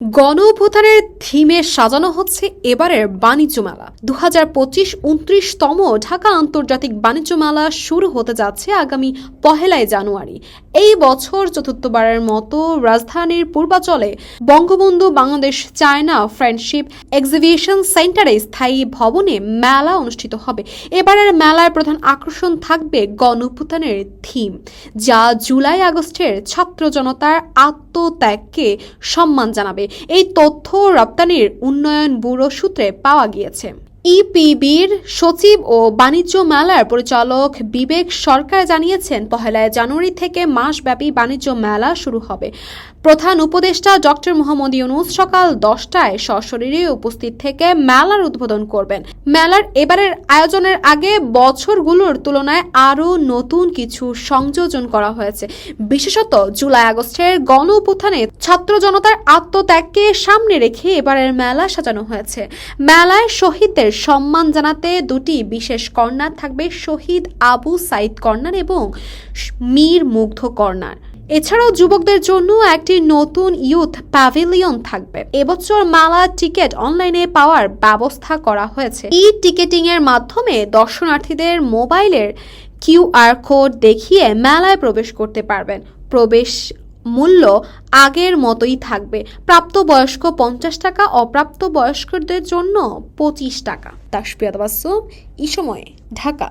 গণঅভ্যুত্থানের থিমে সাজানো হচ্ছে এবারের বাণিজ্য মেলা দু হাজার পঁচিশ উনত্রিশতম ঢাকা আন্তর্জাতিক বাণিজ্য মেলা শুরু হতে যাচ্ছে আগামী পহেলাই জানুয়ারি। এই বছর চতুর্থবারের মতো রাজধানীর পূর্বাচলে Bangabandhu, Bangladesh, China friendship exhibition সেন্টারে স্থায়ী ভবনে মেলা অনুষ্ঠিত হবে। এবারের মেলার প্রধান আকর্ষণ থাকবে গণঅভ্যুত্থানের থিম, যা জুলাই আগস্টের ছাত্র জনতার আত্মত্যাগকে সম্মান জানাবে। এই তথ্য রপ্তানির উন্নয়ন ব্যুরো সূত্রে পাওয়া গিয়েছে। ইপিবির সচিব ও বাণিজ্য মেলার পরিচালক বিবেক সরকার জানিয়েছেন, পহেলা জানুয়ারি থেকে মাসব্যাপী বাণিজ্য মেলা শুরু হবে। প্রধান উপদেষ্টা ডক্টর মোহাম্মদ ইউনুস সকাল দশটায় সশরীরে উপস্থিত থেকে মেলার উদ্বোধন করবেন। মেলার এবারের আয়োজনের আগে বছরগুলোর তুলনায় আরও নতুন কিছু সংযোজন করা হয়েছে। বিশেষত জুলাই আগস্টের গণ অভ্যুত্থানে ছাত্র জনতার আত্মত্যাগকে সামনে রেখে এবারের মেলা সাজানো হয়েছে। মেলায় শহীদদের সম্মান জানাতে দুটি বিশেষ কর্নার থাকবে, শহীদ আবু সাইদ কর্নার এবং মীর মুগ্ধ কর্নার এছাড়াও যুবকদের জন্য একটি নতুন ইউথ প্যাভিলিয়ন থাকবে। এবছর মালা টিকিট অনলাইনে পাওয়ার ব্যবস্থা করা হয়েছে। ই টিকেটিং এর মাধ্যমে দর্শনার্থীদের মোবাইলের কিউআর কোড দেখিয়ে মেলায় প্রবেশ করতে পারবেন। প্রবেশ মূল্য আগের মতোই থাকবে। প্রাপ্তবয়স্ক পঞ্চাশ টাকা, অপ্রাপ্তবয়স্কদের জন্য পঁচিশ টাকা। তাসপিয়া বাসু এই সময়ে ঢাকা।